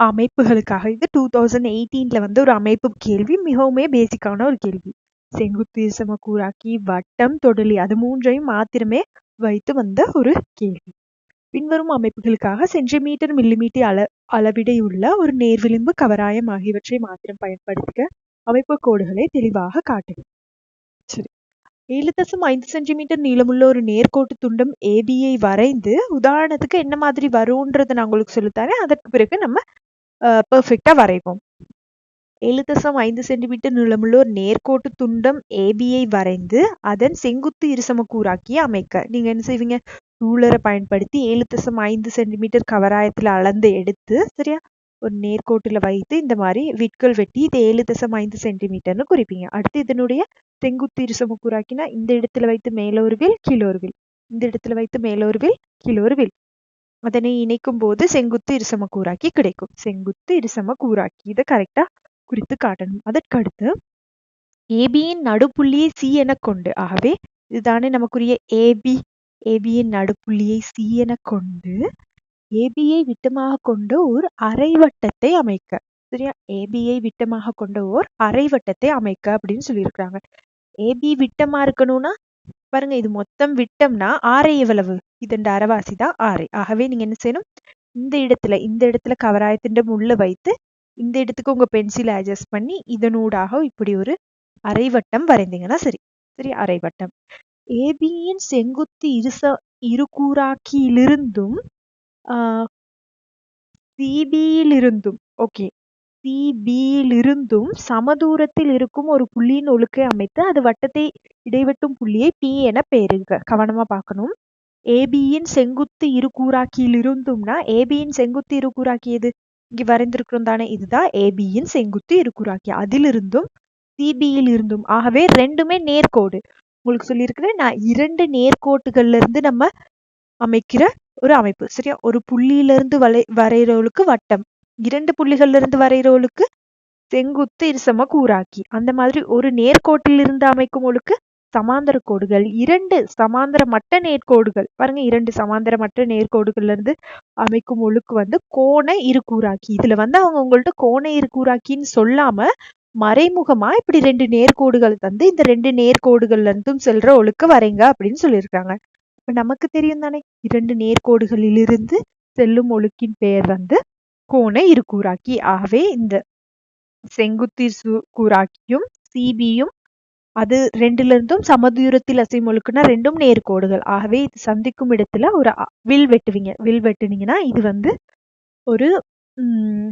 அமைப்புகளுக்காக. இது two thousand எயிட்டீன்ல வந்து ஒரு அமைப்பு கேள்வி மிகவுமே பேசிக்கான ஒரு கேள்வி. செங்குத்து இருசம கூராக்கி வட்டம் தொடலி அது மூன்றையும் மாத்திரமே வைத்து வந்த ஒரு கேள்வி. பின்வரும் அமைப்புகளுக்காக சென்டிமீட்டர் மில்லிமீட்டர் அள அளவிடையுள்ள ஒரு நேர்விளிம்பு கவராயம் ஆகியவற்றை மாத்திரம் பயன்படுத்திக்க அமைப்பு கோடுகளை தெளிவாக காட்டுக. சரி. ஏழு தசம் ஐந்து சென்டிமீட்டர் நீளமுள்ள ஒரு நேர்கோட்டு துண்டம் ஏபியை வரைந்து உதாரணத்துக்கு என்ன மாதிரி வரும்ன்றதை நான் உங்களுக்கு சொல்லித்தரேன். அதற்கு பிறகு நம்ம பெர்ஃபெக்டாக வரைவோம். ஏழு தசம் ஐந்து சென்டிமீட்டர் நீளமுள்ள ஒரு நேர்கோட்டு துண்டம் ஏபியை வரைந்து அதன் செங்குத்து இருசமக்கூறாக்கி அமைக்க. நீங்கள் என்ன செய்வீங்க? ரூலரை பயன்படுத்தி ஏழு தசம் ஐந்து சென்டிமீட்டர் கவராயத்தில் அளந்து எடுத்து சரியா? ஒரு நேர்கோட்டில் வைத்து இந்த மாதிரி விட்கள் வெட்டி இது ஏழு தசம் ஐந்து சென்டிமீட்டர்னு குறிப்பீங்க. அடுத்து இதனுடைய செங்குத்து இருசமக்கூறாக்கினா இந்த இடத்துல வைத்து மேலொருவில் ஒரு இந்த இடத்துல வைத்து மேலொருவில் ஒரு அதனை இணைக்கும் போது செங்குத்து இருசம கூறாக்கி கிடைக்கும். செங்குத்து இருசம கூறாக்கி. இதை கரெக்டா குறித்து காட்டணும். அதற்கடுத்து ஏபியின் நடுப்புள்ளியை சி என கொண்டு ஆகவே இதுதானே நமக்குரிய ஏபி ஏபியின் நடுப்புள்ளியை சி என கொண்டு ஏபியை விட்டமாக கொண்ட ஒரு அரைவட்டத்தை அமைக்க. சரியா? ஏபியை விட்டமாக கொண்ட ஓர் அரைவட்டத்தை அமைக்க அப்படின்னு சொல்லியிருக்கிறாங்க. ஏபி விட்டமா இருக்கணும்னா பாருங்க இது மொத்தம் விட்டம்னா ஆரை எவ்வளவு இதன் அரைவாசி தான் ஆரை ஆகவே நீங்க என்ன செய்யணும்? இந்த இடத்துல இந்த இடத்துல கவராயத்தின் உள்ள வைத்து இந்த இடத்துக்கு உங்க பென்சிலை அட்ஜஸ்ட் பண்ணி இதனூடாக இப்படி ஒரு அரைவட்டம் வரைந்தீங்கன்னா சரி. சரி அரைவட்டம். ஏபியின் செங்குத்து இருச இருகூறாக்கியிலிருந்தும் சிபியிலிருந்தும் ஓகே சிபியிலிருந்தும் சமதூரத்தில் இருக்கும் ஒரு புள்ளியின் ஒழுக்கை அமைத்து அது வட்டத்தை இடைவெட்டும் புள்ளியை பி என பெயருங்க கவனமா பார்க்கணும். ஏபியின் செங்குத்து இருகூறாக்கியிலிருந்தும்னா ஏபியின் செங்குத்து இருகூறாக்கி எது? இங்க வரைந்திருக்கிறோம் தானே இதுதான் ஏபியின் செங்குத்து இருகூறாக்கி அதிலிருந்தும் சிபியில் இருந்தும் ஆகவே ரெண்டுமே நேர்கோடு. உங்களுக்கு சொல்லியிருக்கிறேன் நான் இரண்டு நேர்கோட்டுகள்ல இருந்து நம்ம அமைக்கிற ஒரு அமைப்பு சரியா? ஒரு புள்ளியில இருந்து வரை வரைகிறவளுக்கு வட்டம். இரண்டு புள்ளிகள்ல வரைகிற வரைகிறவளுக்கு செங்குத்து இருசம கூறாக்கி. அந்த மாதிரி ஒரு நேர்கோட்டில் இருந்து அமைக்கும் ஒழுக்கு சமாந்தர கோடுகள். இரண்டு சமாந்தர மட்ட நேர்கோடுகள். பாருங்க இரண்டு சமாந்தரமற்ற நேர்கோடுகள்ல இருந்து அமைக்கும் ஒழுக்கு வந்து கோண இருக்கூறாக்கி இதுல வந்து அவங்க உங்கள்ட்ட கோண இருக்கூறாக்கின்னு சொல்லாம மறைமுகமா இப்படி ரெண்டு நேர்கோடுகள் தந்து இந்த ரெண்டு நேர்கோடுகள்ல இருந்தும் செல்ற ஒழுக்க வரைங்க அப்படின்னு சொல்லியிருக்காங்க. இப்ப நமக்கு தெரியும் தானே இரண்டு நேர்கோடுகளிலிருந்து செல்லும் ஒழுக்கின் பெயர் வந்து கோண இருகூறாக்கி ஆகவே இந்த செங்குத்தி கூராக்கியும் சிபியும் அது ரெண்டுல இருந்தும் சமதூரத்தில் அசையும் ரெண்டும் நேர்கோடுகள் ஆகவே இது சந்திக்கும் இடத்துல ஒரு வில் வெட்டுவீங்க. வில் வெட்டுனீங்கன்னா இது வந்து ஒரு உம்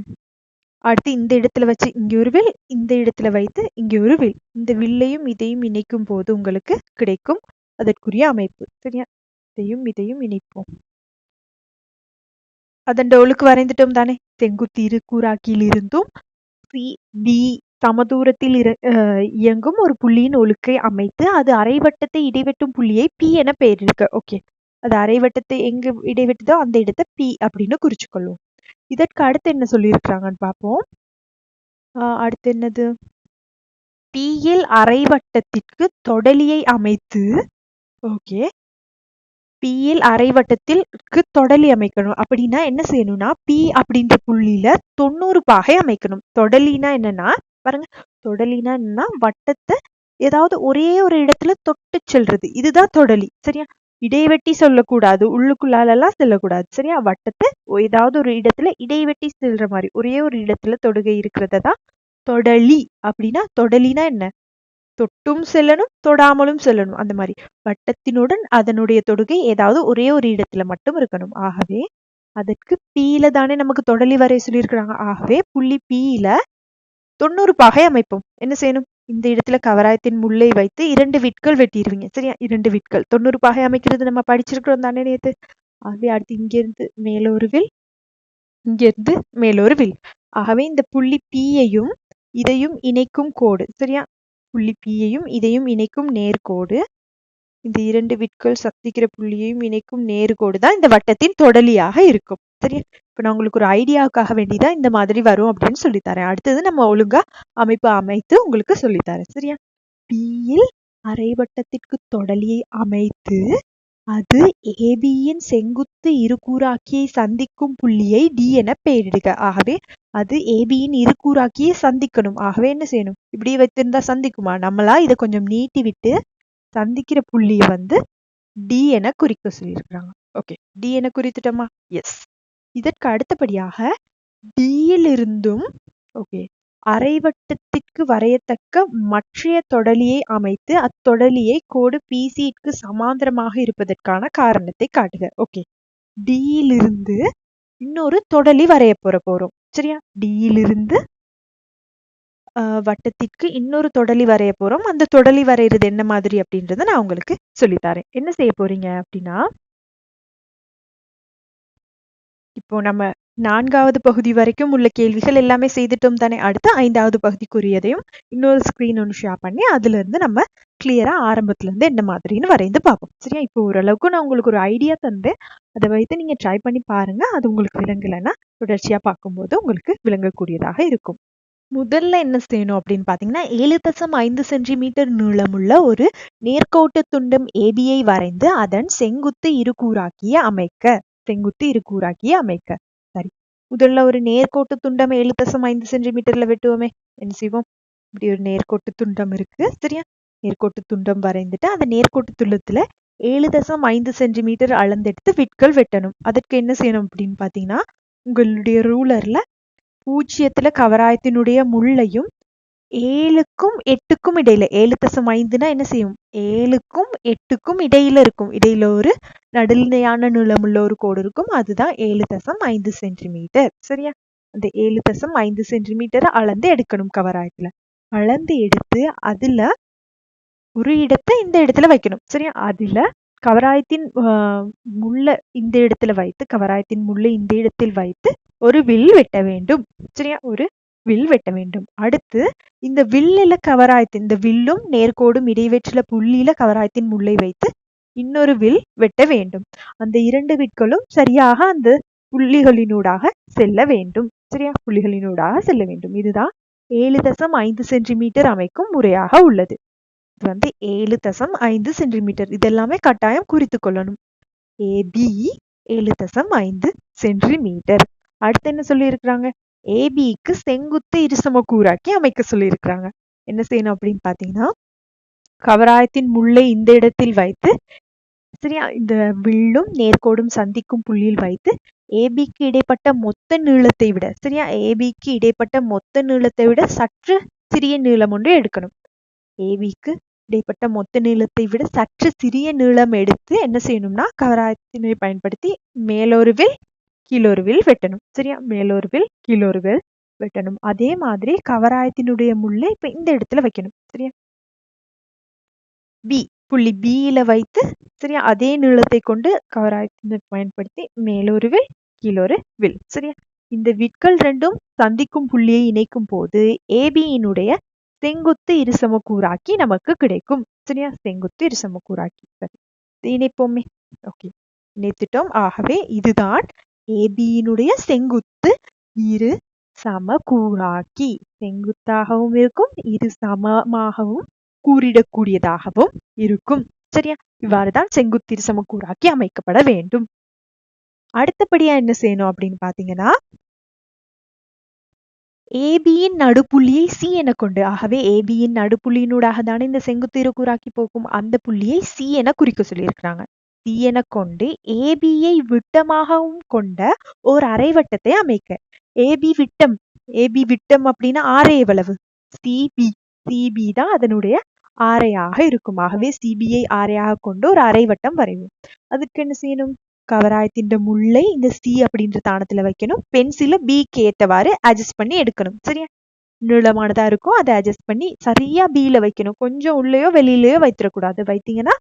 அடுத்து இந்த இடத்துல வச்சு இங்க ஒரு வில் இந்த இடத்துல வைத்து இங்க ஒரு வில். இந்த வில்லையும் இதையும் இணைக்கும் போது உங்களுக்கு கிடைக்கும் அதற்குரிய அமைப்பு. சரியா? இதையும் இதையும் இணைப்போம். அதன் ஒழுக்கு வரைந்துட்டோம் தானே? செங்குத்து இரு கூறாக்கியில் இருந்தும் சி பி சமதூரத்தில் இயங்கும் ஒரு புள்ளியின் ஒழுக்கை அமைத்து அது அரைவட்டத்தை இடைவெட்டும் புள்ளியை பி என பெயரிடுக ஓகே. அது அரைவட்டத்தை எங்க இடைவெட்டுதோ அந்த இடத்தை பி அப்படின்னு குறிச்சுக்கொள்வோம் இதற்கு அடுத்து என்ன சொல்லியிருக்கிறாங்கன்னு பார்ப்போம். அடுத்து என்னது? பியில் அரைவட்டத்திற்கு தொடலியை அமைத்து ஓகே. பியில் அரைவட்டத்திற்கு தொடலி அமைக்கணும். அப்படின்னா என்ன செய்யணும்னா பி அப்படின்ற புள்ளியில தொண்ணூறு பாகை அமைக்கணும். தொடலினா என்னன்னா பாருங்க. தொடலினா என்னன்னா வட்டத்தை ஏதாவது ஒரே ஒரு இடத்துல தொட்டு செல்றது. இதுதான் தொடலி சரியா? இடைவெட்டி சொல்லக்கூடாது. உள்ளுக்குள்ளாலெல்லாம் செல்லக்கூடாது சரியா? வட்டத்தை ஏதாவது ஒரு இடத்துல இடைவெட்டி செல்ற மாதிரி ஒரே ஒரு இடத்துல தொடுகை இருக்கிறத தான் தொடலி. அப்படின்னா தொடலினா என்ன? தொட்டும் செல்லணும் தொடாமலும் செல்லணும். அந்த மாதிரி. வட்டத்தினுடன் அதனுடைய தொடுகை ஏதாவது ஒரே ஒரு இடத்துல மட்டும் இருக்கணும். ஆகவே அதற்கு பீல தானே நமக்கு தொடலி வரை சொல்லியிருக்கிறாங்க. ஆகவே புள்ளி பீல தொண்ணூறு பாகை அமைப்போம். என்ன செய்யணும்? இந்த இடத்துல கவராயத்தின் முல்லை வைத்து இரண்டு விட்கள் வெட்டிடுவீங்க. சரியா? இரண்டு விட்கள். தொண்ணூறு பாகை அமைக்கிறது நம்ம படிச்சிருக்கிறோம் தானே நேத்து. ஆகவே அடுத்து இங்கிருந்து மேலொரு வில் இங்கிருந்து மேலொரு வில் ஆகவே இந்த புள்ளி பீயையும் இதையும் இணைக்கும் கோடு. சரியா? புள்ளி பீயையும் இதையும் இணைக்கும் நேர்கோடு. இந்த இரண்டு விட்கள் சந்திக்கிற புள்ளியையும் இணைக்கும் நேர்கோடு தான் இந்த வட்டத்தின் தொடலியாக இருக்கும். சரியா? இப்ப நான் உங்களுக்கு ஒரு ஐடியாவுக்காக வேண்டிதான் இந்த மாதிரி வரும் அப்படின்னு சொல்லித்தரேன். அடுத்தது நம்ம ஒழுங்கா அமைப்பு அமைத்து உங்களுக்கு சொல்லித்தரேன். சரியா? பியில் அரைவட்டத்திற்கு தொடலியை அமைத்து அது ஏபியின் செங்கு செங்குத்து இருகூறாக்கியை சந்திக்கும் புள்ளியை டி என பெயரிடுக. ஆகவே அது ஏபியின் இருகூறாக்கியை சந்திக்கணும். ஆகவே என்ன செய்யணும்? இப்படி வைத்திருந்தா சந்திக்குமா? நம்மளா இதை கொஞ்சம் நீட்டி விட்டு சந்திக்கிற புள்ளியை வந்து டி என குறிக்க சொல்லியிருக்கிறாங்க. ஓகே டி என குறித்துட்டோமா? எஸ் இதற்கு அடுத்தபடியாக டியிலிருந்தும் ஓகே அரைவட்டத்திற்கு வரையத்தக்க மற்றைய தொடலியை அமைத்து அத்தொடலியை கோடு பிசிக்கு சமாந்தரமாக இருப்பதற்கான காரணத்தை காட்டுக. ஓகே டியிலிருந்து இன்னொரு தொடலி வரைய போற போறோம். சரியா? டியிலிருந்து வட்டத்திற்கு இன்னொரு தொடலி வரைய போறோம். அந்த தொடலி வரைகிறது என்ன மாதிரி அப்படின்றத நான் உங்களுக்கு சொல்லித்தரேன் என்ன செய்ய போறீங்க அப்படின்னா இப்போ நம்ம நான்காவது பகுதி வரைக்கும் உள்ள கேள்விகள் எல்லாமே செய்துட்டோம் தானே. அடுத்து ஐந்தாவது பகுதிக்குரியதையும் இன்னொரு ஸ்க்ரீன் ஒன்று ஷேர் பண்ணி அதுலேருந்து நம்ம கிளியராக ஆரம்பத்துலேருந்து என்ன மாதிரின்னு வரைந்து பார்ப்போம். சரியா? இப்போ ஓரளவுக்கு நான் உங்களுக்கு ஒரு ஐடியா தந்தேன். அதை வைத்து நீங்கள் ட்ரை பண்ணி பாருங்கள் அது உங்களுக்கு விளங்கலைன்னா தொடர்ச்சியாக பார்க்கும்போது உங்களுக்கு விளங்கக்கூடியதாக இருக்கும். முதல்ல என்ன செய்யணும் அப்படின்னு பார்த்தீங்கன்னா ஏழு தசம் ஐந்து சென்டிமீட்டர் நீளமுள்ள ஒரு நேர்கோட்டு துண்டம் ஏபியை வரைந்து அதன் செங்குத்து இருகூறாக்கிய அமைக்க செங்குத்து இருகூறாக்கிய அமைக்க. முதல்ல ஒரு நேர்கோட்டு துண்டம் ஏழு தசம் ஐந்து சென்டிமீட்டர்ல வெட்டுவோமே. என்ன செய்வோம்? இப்படி ஒரு நேர்கோட்டு துண்டம் இருக்கு சரியா? நேர்கோட்டு துண்டம் வரைந்துட்டு அந்த நேர்கோட்டு துள்ளத்துல ஏழு தசம் ஐந்து சென்டிமீட்டர் அளந்தெடுத்து விட்கள் வெட்டணும். அதற்கு என்ன செய்யணும் அப்படின்னு பாத்தீங்கன்னா உங்களுடைய ரூலர்ல பூஜ்ஜியத்துல கவராயத்தினுடைய முள்ளையும் ஏழுக்கும் எட்டுக்கும் இடையில ஏழு தசம் ஐந்துனா என்ன செய்யும் ஏழுக்கும் எட்டுக்கும் இடையில இருக்கும் இடையில ஒரு நடுநிலையான நீளமுள்ள ஒரு கோடு இருக்கும் அதுதான் ஏழு தசம் ஐந்து சென்டிமீட்டர் சரியா அந்த ஏழு தசம் ஐந்து சென்டிமீட்டரை அளந்து எடுக்கணும் கவராயத்துல அளந்து எடுத்து அதுல ஒரு இடத்தை இந்த இடத்துல வைக்கணும் சரியா அதுல கவராயத்தின் முள்ள இந்த இடத்துல வைத்து கவராயத்தின் முள்ள இந்த இடத்தில் வைத்து ஒரு வில் வெட்ட வேண்டும் சரியா ஒரு வில் வெட்ட வேண்டும். அடுத்து இந்த வில்லில கவராயத்தின் இந்த வில்லும் நேர்கோடும் இடைவெற்றில புள்ளியில கவராயத்தின் முல்லை வைத்து இன்னொரு வில் வெட்ட வேண்டும். அந்த இரண்டு விற்களும் சரியாக அந்த புள்ளிகளினூடாக செல்ல வேண்டும். சரியா? புள்ளிகளினூடாக செல்ல வேண்டும். இதுதான் ஏழு தசம் ஐந்து சென்டிமீட்டர் அமைக்கும் முறையாக உள்ளது. இது வந்து ஏழு தசம் ஐந்து சென்டிமீட்டர். இதெல்லாமே கட்டாயம் குறித்து கொள்ளணும். ஏபி ஏழு தசம் ஐந்து சென்டிமீட்டர். அடுத்து என்ன சொல்லியிருக்கிறாங்க? ஏபிக்கு செங்குத்து இருசம கூறாக்கி அமைக்க சொல்லியிருக்கிறாங்க. என்ன செய்யணும் அப்படின்னு பாத்தீங்கன்னா கவராயத்தின் முள்ளை இந்த இடத்தில் வைத்து சரியா? இந்த வில்லும் நேர்கோடும் சந்திக்கும் புள்ளியில் வைத்து ஏபிக்கு இடைப்பட்ட மொத்த நீளத்தை விட சரியா? ஏபிக்கு இடைப்பட்ட மொத்த நீளத்தை விட சற்று சிறிய நீளம் ஒன்று எடுக்கணும். ஏபிக்கு இடைப்பட்ட மொத்த நீளத்தை விட சற்று சிறிய நீளம் எடுத்து என்ன செய்யணும்னா கவராயத்தினை பயன்படுத்தி மேலொருவில் கீழொருவில் வெட்டணும். சரியா? மேலொருவில் கீழொருவில் வெட்டணும். அதே மாதிரி கவராயத்தினுடைய முள்ளை இப்ப இந்த இடத்துல வைக்கணும். சரியா? பி புள்ளி பியில வைத்து சரியா? அதே நீளத்தை கொண்டு கவராயத்தினை பயன்படுத்தி மேலொருவில் கீழொரு வில் சரியா? இந்த விட்கள் ரெண்டும் சந்திக்கும் புள்ளியை இணைக்கும் போது ஏபியினுடைய செங்குத்து இருசமக்கூறாக்கி நமக்கு கிடைக்கும். சரியா? செங்குத்து இருசமக்கூறாக்கி. சரி. இணைப்போமே. ஓகே இணைத்துட்டோம். ஆகவே இதுதான் ஏபியினுடைய செங்குத்து இரு சமகூறாக்கி செங்குத்தாகவும் இருக்கும் இரு சமமாகவும் கூறிடக்கூடியதாகவும் இருக்கும். சரியா? இவ்வாறுதான் செங்குத்திரு சமக்கூறாக்கி அமைக்கப்பட வேண்டும். அடுத்தபடியா என்ன செய்யணும் அப்படின்னு பாத்தீங்கன்னா ஏபியின் நடுப்புள்ளியை சி என கொண்டு ஆகவே ஏபியின் நடுப்புள்ளியினூடாக தானே இந்த செங்குத்திரு கூறாக்கி போகும் அந்த புள்ளியை சி என குறிக்க சொல்லியிருக்கிறாங்க. சி கொண்டு ஏபியை விட்டமாகவும் கொண்ட ஓர் அரைவட்டத்தை அமைக்க. ஏபி விட்டம். ஏபி விட்டம் அப்படின்னா ஆரை எவ்வளவு? சிபி. சிபி தான் அதனுடைய ஆரையாக இருக்கும். ஆகவே சிபியை ஆரையாக கொண்டு ஒரு அரைவட்டம் வரைவோம். அதுக்கு என்ன செய்யணும்? கவராயத்தின் முல்லை இந்த சி அப்படின்ற தானத்துல வைக்கணும். பென்சில பிக்கு ஏத்தவாறு அட்ஜஸ்ட் பண்ணி எடுக்கணும். சரியா? நீளமானதா இருக்கும். அதை அட்ஜஸ்ட் பண்ணி சரியா பில வைக்கணும். கொஞ்சம் உள்ளேயோ வெளியிலயோ வைத்திடக்கூடாது. வைத்தீங்கன்னா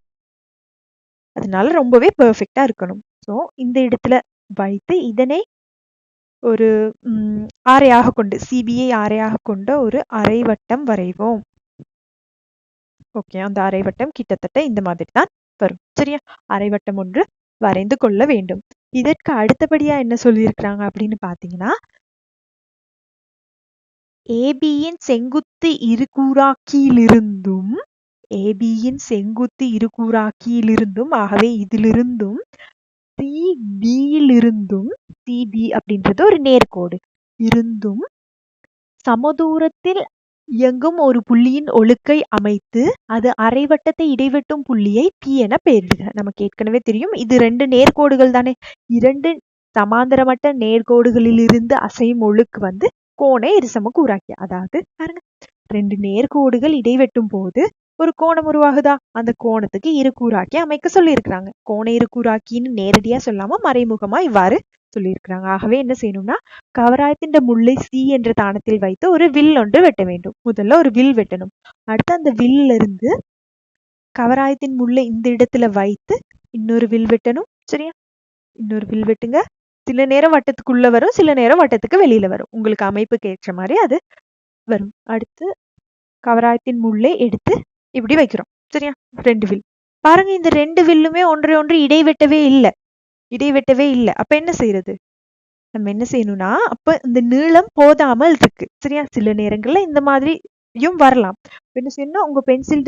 அதனால ரொம்பவே பெர்ஃபெக்டாக இருக்கணும். ஸோ இந்த இடத்துல வைத்து இதனை ஒரு ஆரையாக கொண்டு சிபிஐ ஆரையாக கொண்ட ஒரு அரைவட்டம் வரைவோம். ஓகே அந்த அரைவட்டம் கிட்டத்தட்ட இந்த மாதிரி தான் வரும். சரியா? அரைவட்டம் ஒன்று வரைந்து கொள்ள வேண்டும். இதற்கு அடுத்தபடியா என்ன சொல்லியிருக்கிறாங்க அப்படின்னு பாத்தீங்கன்னா ஏபியின் செங்குத்து இருகூறாக்கியிலிருந்தும் ஏபியின் செங்குத்து இருகூறாக்கியிலிருந்தும் ஆகவே இதிலிருந்தும் சிபியிலிருந்தும் சிபி அப்படின்றது ஒரு நேர்கோடு. இருந்தும் சமதூரத்தில் இயங்கும் ஒரு புள்ளியின் ஒழுக்கை அமைத்து அது அரைவட்டத்தை இடைவெட்டும் புள்ளியை பி என பெயரிடுக. நமக்கு ஏற்கனவே தெரியும் இது ரெண்டு நேர்கோடுகள் தானே. இரண்டு சமாந்தரமற்ற நேர்கோடுகளிலிருந்து அசையும் ஒழுக்கு வந்து கோணை இருசம கூறாக்கி. அதாவது பாருங்க ரெண்டு நேர்கோடுகள் இடைவெட்டும் போது ஒரு கோணம் உருவாகுதா? அந்த கோணத்துக்கு இருக்கூறாக்கி அமைக்க சொல்லியிருக்கிறாங்க. கோண இருக்கூறாக்கின்னு நேரடியா சொல்லாம மறைமுகமா இவ்வாறு சொல்லியிருக்கிறாங்க. ஆகவே என்ன செய்யணும்னா கவராயத்தின் முள்ளை சி என்ற தானத்தில் வைத்து ஒரு வில் ஒன்று வெட்ட வேண்டும். முதல்ல ஒரு வில் வெட்டணும். அடுத்து அந்த வில்ல இருந்து கவராயத்தின் முள்ளை இந்த இடத்துல வைத்து இன்னொரு வில் வெட்டணும். சரியா? இன்னொரு வில் வெட்டுங்க. சில நேரம் வட்டத்துக்குள்ள வரும் சில நேரம் வட்டத்துக்கு வெளியில வரும். உங்களுக்கு அமைப்புக்கு ஏற்ற மாதிரி அது வரும். அடுத்து கவராயத்தின் முள்ளை எடுத்து இப்படி வைக்கிறோம். சரியா? ரெண்டு வில். பாருங்க இந்த ரெண்டு வில்லுமே ஒன்றை ஒன்று இடைவெட்டவே இல்லை. இடைவெட்டவே இல்லை. அப்ப என்ன செய்யறது? நம்ம என்ன செய்யணும்னா அப்ப இந்த நீளம் போதாமல் இருக்கு. சரியா? சில நேரங்கள்ல இந்த மாதிரியும் வரலாம். என்ன செய்யணும்னா உங்க பென்சில்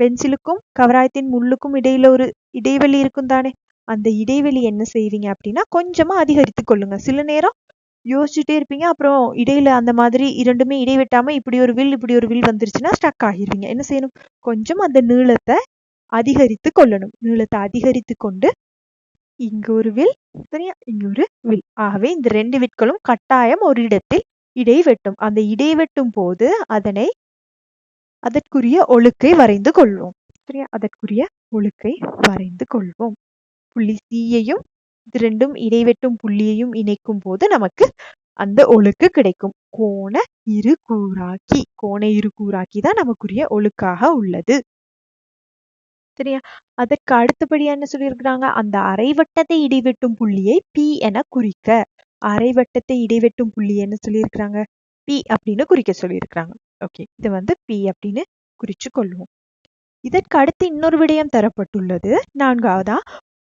பென்சிலுக்கும் கவராயத்தின் முள்ளுக்கும் இடையில ஒரு இடைவெளி இருக்கும் தானே? அந்த இடைவெளி என்ன செய்வீங்க அப்படின்னா கொஞ்சமா அதிகரித்து கொள்ளுங்க. சில நேரம் யோசிச்சுட்டே இருப்பீங்க. அப்புறம் இடையில அந்த மாதிரி இரண்டுமே இடைவெட்டாம இப்படி ஒரு வில் இப்படி ஒரு வில் வந்துருச்சுன்னா ஸ்டக் ஆகிருவீங்க. என்ன செய்யணும்? கொஞ்சம் அந்த நீளத்தை அதிகரித்து கொள்ளணும். நீளத்தை அதிகரித்து கொண்டு இங்கு ஒரு வில் சரியா இங்க ஒரு வில். ஆகவே இந்த ரெண்டு விட்களும் கட்டாயம் ஒரு இடத்தில் இடைவெட்டும். அந்த இடைவெட்டும் போது அதனை அதற்குரிய ஒழுக்கை வரைந்து கொள்வோம். சரியா? அதற்குரிய ஒழுக்கை வரைந்து கொள்வோம். புள்ளி சியையும் இது ரெண்டும் இடைவெட்டும் புள்ளியையும் இணைக்கும் போது நமக்கு அந்த ஒழுக்கு கிடைக்கும். கோண இரு கூறாக்கி கோண இரு கூறாக்கி தான் நமக்குரிய ஒழுக்காக உள்ளது. சரியா? அதற்கு அடுத்தபடியா என்ன சொல்லியிருக்கிறாங்க? அந்த அரைவட்டத்தை இடைவெட்டும் புள்ளியை பி என குறிக்க. அரைவட்டத்தை இடைவெட்டும் புள்ளி என்ன சொல்லியிருக்கிறாங்க? பி அப்படின்னு குறிக்க சொல்லியிருக்கிறாங்க. ஓகே இது வந்து பி அப்படின்னு குறிச்சு கொள்வோம். இதற்கு அடுத்து இன்னொரு விடயம் தரப்பட்டுள்ளது. நான்காவதா?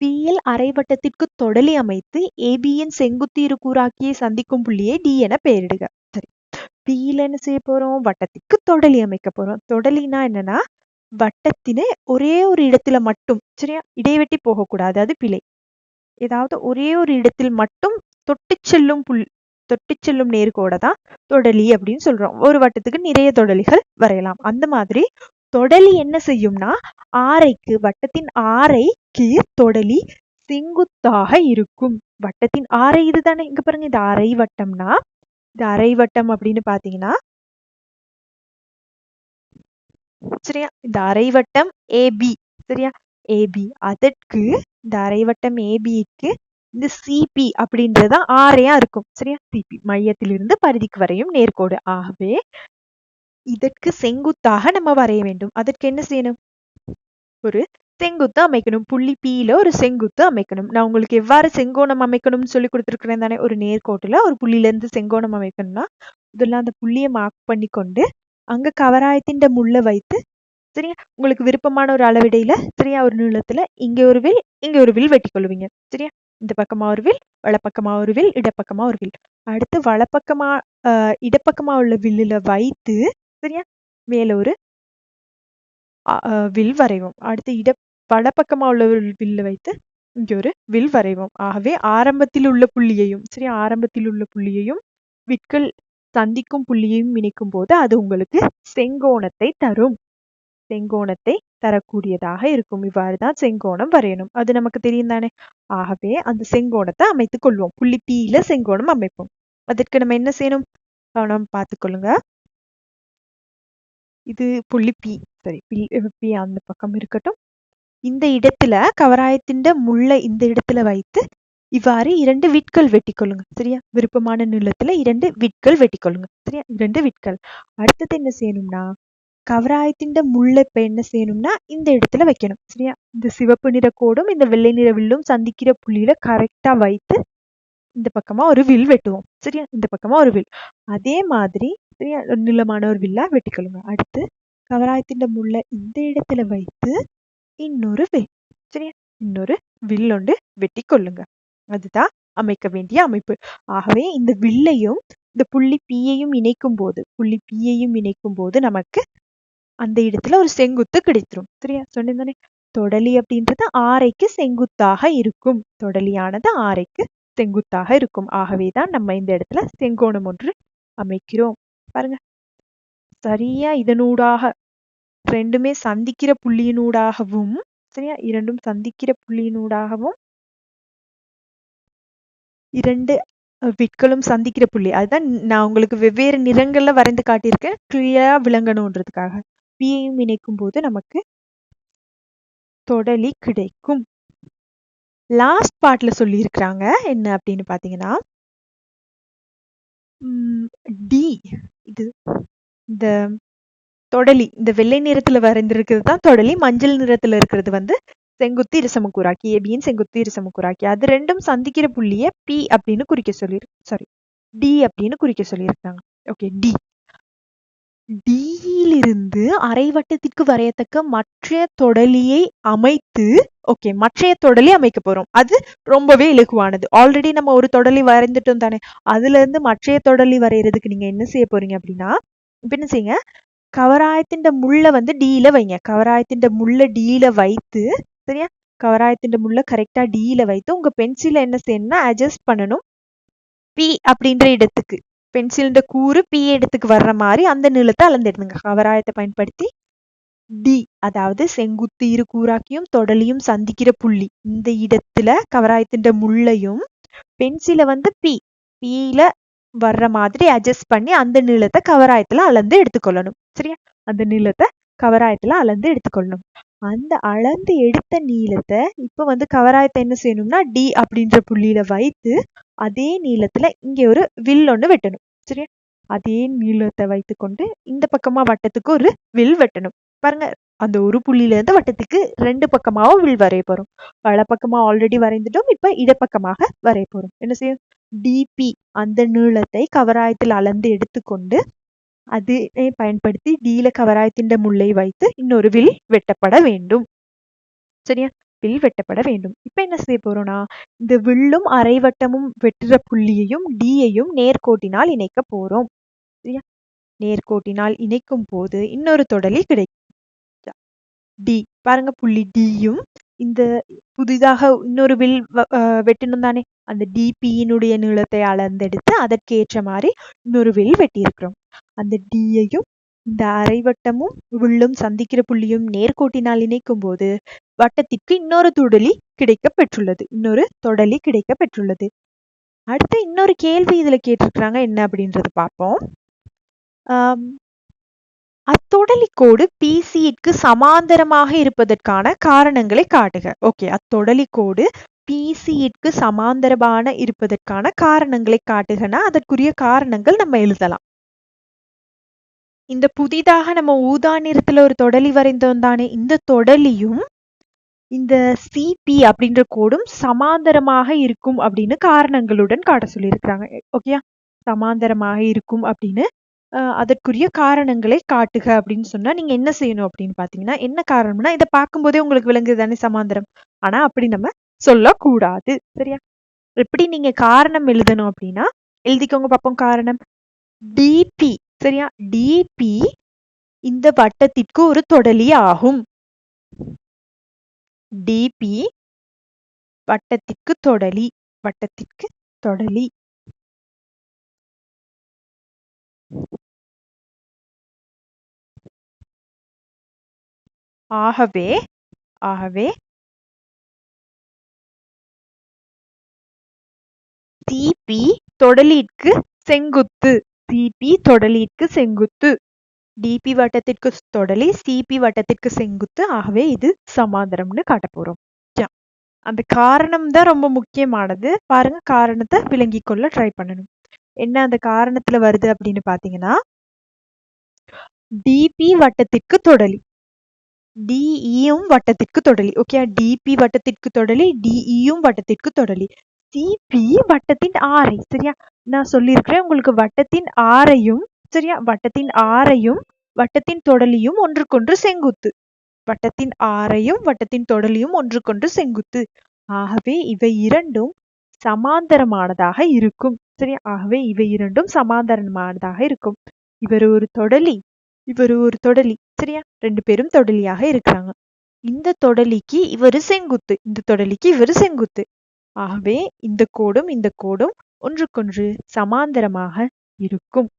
பிஎல் அரைவட்டத்திற்கு தொடலி அமைத்து ஏபியின் செங்குத்து கூறாக்கியை சந்திக்கும் புள்ளியை டி என பெயரிடுக. சரி. பியில என்ன செய்ய போறோம்? வட்டத்திற்கு தொடலி அமைக்க போறோம். தொடலினா என்னன்னா வட்டத்தினை ஒரே ஒரு இடத்துல மட்டும் சரியா? இடைவெட்டி போகக்கூடாது. அது பிழை. ஏதாவது ஒரே ஒரு இடத்தில் மட்டும் தொட்டு செல்லும் புல் தொட்டு செல்லும் நேர்கோட தான் தொடலி அப்படின்னு சொல்றோம். ஒரு வட்டத்துக்கு நிறைய தொடலிகள் வரையலாம். அந்த மாதிரி தொடலி என்ன செய்யும்னா ஆரைக்கு வட்டத்தின் ஆரைக்கு தொடலி செங்குத்தாக இருக்கும். வட்டத்தின் ஆரை இதுதானே? இங்க பாருங்க இது அரை வட்டம்னா இது அரை வட்டம் அப்படின்னு பாத்தீங்கன்னா சரியா? இந்த அரைவட்டம் ஏபி சரியா? ஏபி அதற்கு இந்த அரைவட்டம் ஏபிக்கு இந்த சிபி அப்படின்றது ஆரையா இருக்கும் சரியா? சிபி மையத்திலிருந்து பரிதிக்கு வரையும் நேர்கோடு. ஆகவே இதற்கு செங்குத்தாக நம்ம வரைய வேண்டும். அதற்கு என்ன செய்யணும்? ஒரு செங்குத்து அமைக்கணும். புள்ளி பியில ஒரு செங்குத்து அமைக்கணும். நான் உங்களுக்கு எவ்வாறு செங்கோணம் அமைக்கணும்னு சொல்லி கொடுத்துருக்கிறேன் தானே ஒரு நேர்கோட்டுல ஒரு புள்ளியிலேருந்து இருந்து செங்கோணம் அமைக்கணும்னா இதெல்லாம் அந்த புள்ளியை மார்க் பண்ணி கொண்டு அங்க கவராயத்தின் முள்ள வைத்து சரியா? உங்களுக்கு விருப்பமான ஒரு அளவிடையில சரியா? ஒரு நீளத்துல இங்க ஒரு வில் இங்க ஒரு வில் வெட்டி கொள்வீங்க சரியா? இந்த பக்கமா ஒரு வில் வலப்பக்கமா ஒரு வில் இடப்பக்கமா ஒரு வில். அடுத்து வலப்பக்கமா ஆஹ் இடப்பக்கமா உள்ள வில்லுல வைத்து சரியா? மேல ஒரு வில் வரைவோம். அடுத்து இட வடப்பக்கமாக உள்ள வில்லை வைத்து இங்கே ஒரு வில் வரைவோம். ஆகவே ஆரம்பத்தில் உள்ள புள்ளியையும் சரி ஆரம்பத்தில் உள்ள புள்ளியையும் விட்கள் சந்திக்கும் புள்ளியையும் இணைக்கும் போது அது உங்களுக்கு செங்கோணத்தை தரும். செங்கோணத்தை தரக்கூடியதாக இருக்கும். இவ்வாறு தான் செங்கோணம் வரையணும். அது நமக்கு தெரியும் தானே? ஆகவே அந்த செங்கோணத்தை அமைத்துக் கொள்வோம். புள்ளி பியில செங்கோணம் அமைப்போம். அதற்கு நம்ம என்ன செய்யணும்? கவனம் பார்த்துக்கொள்ளுங்க இது புள்ளி பி சரி பி அந்த பக்கம் இருக்கட்டும். இந்த இடத்துல கவராயத்தின் முள்ள இந்த இடத்துல வைத்து இவ்வாறு இரண்டு விட்கள் வெட்டிக்கொள்ளுங்க. சரியா? விருப்பமான நிலத்துல இரண்டு விட்கள் வெட்டிக்கொள்ளுங்க. சரியா? இரண்டு விட்கள். அடுத்தது என்ன செய்யணும்னா கவராயத்தின் முள்ள இப்ப என்ன செய்யணும்னா இந்த இடத்துல வைக்கணும். சரியா? இந்த சிவப்பு நிற கோடும் இந்த வெள்ளை நிற வில்லும் சந்திக்கிற புள்ளியில கரெக்டா வைத்து இந்த பக்கமா ஒரு வில் வெட்டுவோம். சரியா? இந்த பக்கமா ஒரு வில். அதே மாதிரி சரியா? நிலமான ஒரு வில்லா வெட்டிக்கொள்ளுங்க. அடுத்து கவராயத்தின் முள்ள இந்த இடத்துல வைத்து இன்னொரு வே சரியா? இன்னொரு வில்லொண்டு வெட்டி கொள்ளுங்க அதுதான் அமைக்க வேண்டிய அமைப்பு. ஆகவே இந்த வில்லையும் இந்த புள்ளி பீயையும் இணைக்கும் போது புள்ளி பீயையும் இணைக்கும் போது நமக்கு அந்த இடத்துல ஒரு செங்குத்து கிடைத்துரும். சரியா? சொன்னேன் தொடலி அப்படின்றது ஆரைக்கு செங்குத்தாக இருக்கும். தொடலியானது ஆரைக்கு செங்குத்தாக இருக்கும். ஆகவேதான் நம்ம இந்த இடத்துல செங்கோணம் ஒன்று அமைக்கிறோம். பாருங்க. சரியா இதனூடாக ரெண்டுமே சந்திக்கிற புள்ளியினூடாகவும் சரியா? இரண்டும் சந்திக்கிற புள்ளியினூடாகவும் இரண்டு விட்களும் சந்திக்கிற புள்ளி. அதுதான் நான் உங்களுக்கு வெவ்வேறு நிறங்கள்ல வரைந்து காட்டியிருக்கேன். கிளியரா விளங்கணுன்றதுக்காக. பியையும் இணைக்கும் போது நமக்கு தொடலி கிடைக்கும். லாஸ்ட் பார்ட்ல சொல்லியிருக்கிறாங்க. என்ன அப்படின்னு பாத்தீங்கன்னா டி இது இந்த தொடலி. இந்த வெள்ளை நிறத்துல வரைந்திருக்கிறது தான் தொடலி. மஞ்சள் நிறத்துல இருக்கிறது வந்து செங்குத்தி இருசமக்குறாக்கி ஏபியின் செங்குத்தி இருசமக்குறாக்கி. அது ரெண்டும் சந்திக்கிற புள்ளிய பி அப்படின்னு குறிக்க சொல்லி சாரி டி அப்படின்னு குறிக்க சொல்லியிருக்காங்க. ஓகே டி டியிலிருந்து அரைவட்டத்திற்கு வரையத்தக்க மற்ற தொடலியை அமைத்து ஓகே மற்றைய தொடலி அமைக்க போறோம். அது ரொம்பவே இலகுவானது. ஆல்ரெடி நம்ம ஒரு தொடலி வரைந்துட்டோம் தானே. அதுல இருந்து மற்றைய தொடலி வரைகிறதுக்கு நீங்க என்ன செய்ய போறீங்க அப்படின்னா இப்ப என்ன செய்யுங்க? கவராயத்தின் முள்ள வந்து டீல வைங்க. கவராயத்தின் முள்ள டீல வைத்து சரியா? கவராயத்தின் முள்ள கரெக்டா டீல வைத்து உங்க பென்சில என்ன செய்யணும்னா அட்ஜஸ்ட் பண்ணணும். பி அப்படின்ற இடத்துக்கு பென்சிலின் கூறு பி இடத்துக்கு வர்ற மாதிரி அந்த நீளத்தை அளந்தெடுங்க கவராயத்தை பயன்படுத்தி டி அதாவது செங்குத்து இரு கூறாக்கியும் தொடலியும் சந்திக்கிற புள்ளி. இந்த இடத்துல கவராயத்தின் முள்ளையும் பென்சிலை வந்து பி பியில வர்ற மாதிரி அட்ஜஸ்ட் பண்ணி அந்த நீளத்தை கவராயத்துல அளந்து எடுத்துக்கொள்ளணும். சரியா? அந்த நீளத்தை கவராயத்துல அளந்து எடுத்துக்கொள்ளணும். அந்த அளந்து எடுத்த நீளத்தை இப்ப வந்து கவராயத்தை என்ன செய்யணும்னா டி அப்படின்ற புள்ளியில வைத்து அதே நீளத்துல இங்க ஒரு வில் ஒன்று வெட்டணும். சரியா? அதே நீளத்தை வைத்துக்கொண்டு இந்த பக்கமா வட்டத்துக்கு ஒரு வில் வெட்டணும். பாருங்க அந்த ஒரு புள்ளியில இருந்து வட்டத்துக்கு ரெண்டு பக்கமாவும் வில் வரைய போறோம். வலப்பக்கமா பக்கமா ஆல்ரெடி வரைந்துட்டோம் இப்ப இடப்பக்கமாக வரைய போறோம். என்ன செய்யும்? டிபி அந்த நீளத்தை கவராயத்தில் அளந்து எடுத்துக்கொண்டு அதனை பயன்படுத்தி டீல கவராயத்தின் முல்லை வைத்து இன்னொரு வில் வெட்டப்பட வேண்டும். சரியா? வில் வெட்டப்பட வேண்டும். இப்ப என்ன செய்ய போறோம்னா இந்த வில்லும் அரைவட்டமும் வெட்டுற புள்ளியையும் டியையும் நேர்கோட்டினால் இணைக்க போறோம். சரியா? நேர்கோட்டினால் இணைக்கும் போது இன்னொரு தொடலி கிடைக்கும். டி பாருங்க புள்ளி டியும் இந்த புதிதாக இன்னொரு வில் வெட்டணும் தானே. அந்த டிபியினுடைய நீளத்தை அளந்தெடுத்து அதற்கேற்ற மாதிரி இன்னொரு வில் வெட்டியிருக்கிறோம். அந்த டியையும் இந்த அரைவட்டமும் வில்லும் சந்திக்கிற புள்ளியும் நேர்கோட்டினால் இணைக்கும் போது வட்டத்திற்கு இன்னொரு தொடலி கிடைக்க பெற்றுள்ளது. இன்னொரு தொடலி கிடைக்க பெற்றுள்ளது. அடுத்து இன்னொரு கேள்வி இதுல கேட்டிருக்கிறாங்க. என்ன அப்படின்றது பார்ப்போம். அத்தொடலிக்கோடு பிசியிற்கு சமாந்தரமாக இருப்பதற்கான காரணங்களை காட்டுக. ஓகே அத்தொடலிக்கோடு பிசியிற்கு சமாந்தரமான இருப்பதற்கான காரணங்களை காட்டுகனா அதற்குரிய காரணங்கள் நம்ம எழுதலாம். இந்த புதிதாக நம்ம ஊதா நிறத்துல ஒரு தொடலி வரைந்தோம் தானே இந்த தொடலியும் இந்த சிபி அப்படின்ற கோடும் சமாந்தரமாக இருக்கும் அப்படின்னு காரணங்களுடன் காட்ட சொல்லியிருக்கிறாங்க. ஓகேயா சமாந்தரமாக இருக்கும் அப்படின்னு அதற்குரிய காரணங்களை காட்டுக அப்படின்னு சொன்னா நீங்க என்ன செய்யணும் அப்படின்னு பாத்தீங்கன்னா என்ன காரணம்னா இதை பார்க்கும்போதே உங்களுக்கு விளங்குது தானே சமாந்தரம். ஆனா அப்படி நம்ம சொல்லக்கூடாது. சரியா? எப்படி நீங்க காரணம் எழுதணும் அப்படின்னா எழுதிக்கோங்க பார்ப்போம் காரணம். டிபி சரியா? டிபி இந்த வட்டத்திற்கு ஒரு தொடலி ஆகும். டிபி வட்டத்திற்கு தொடலி வட்டத்திற்கு தொடலி. ஆகவே ஆகவே சிபி தொடலிற்கு செங்குத்து. சிபி தொடலிற்கு செங்குத்து. டிபி வட்டத்திற்கு தொடலி சிபி வட்டத்திற்கு செங்குத்து. ஆகவே இது சமாந்தரம்னு காட்ட போறோம். அந்த காரணம் தான் ரொம்ப முக்கியமானது. பாருங்க காரணத்தை விளங்கி கொள்ள ட்ரை பண்ணணும். என்ன அந்த காரணத்துல வருது அப்படின்னு பாத்தீங்கன்னா டிபி வட்டத்திற்கு தொடலி. டிஇயும் வட்டத்திற்கு தொடலி. ஓகே டிபி வட்டத்திற்கு தொடலி டிஇயும் வட்டத்திற்கு தொடலி. சிபி வட்டத்தின் ஆரை சரியா? நான் சொல்லியிருக்கிறேன் உங்களுக்கு வட்டத்தின் ஆரையும் சரியா? வட்டத்தின் ஆரையும் வட்டத்தின் தொடலியும் ஒன்றுக்கொன்று செங்குத்து. வட்டத்தின் ஆரையும் வட்டத்தின் தொடலியும் ஒன்றுக்கொன்று செங்குத்து. ஆகவே இவை இரண்டும் சமாந்தரமானதாக இருக்கும் சரியா? ஆகவே இவை இரண்டும் சமாந்தரமானதாக இருக்கும். இவர் ஒரு தொடலி இவர் ஒரு தொடலி. சரியா ரெண்டு பேரும் தொடலியாக இருக்கிறாங்க. இந்த தொடலிக்கு இவரு செங்குத்து இந்த தொடலிக்கு இவரு செங்குத்து. ஆகவே இந்த கோடும் இந்த கோடும் ஒன்றுக்கொன்று சமாந்தரமாக இருக்கும்.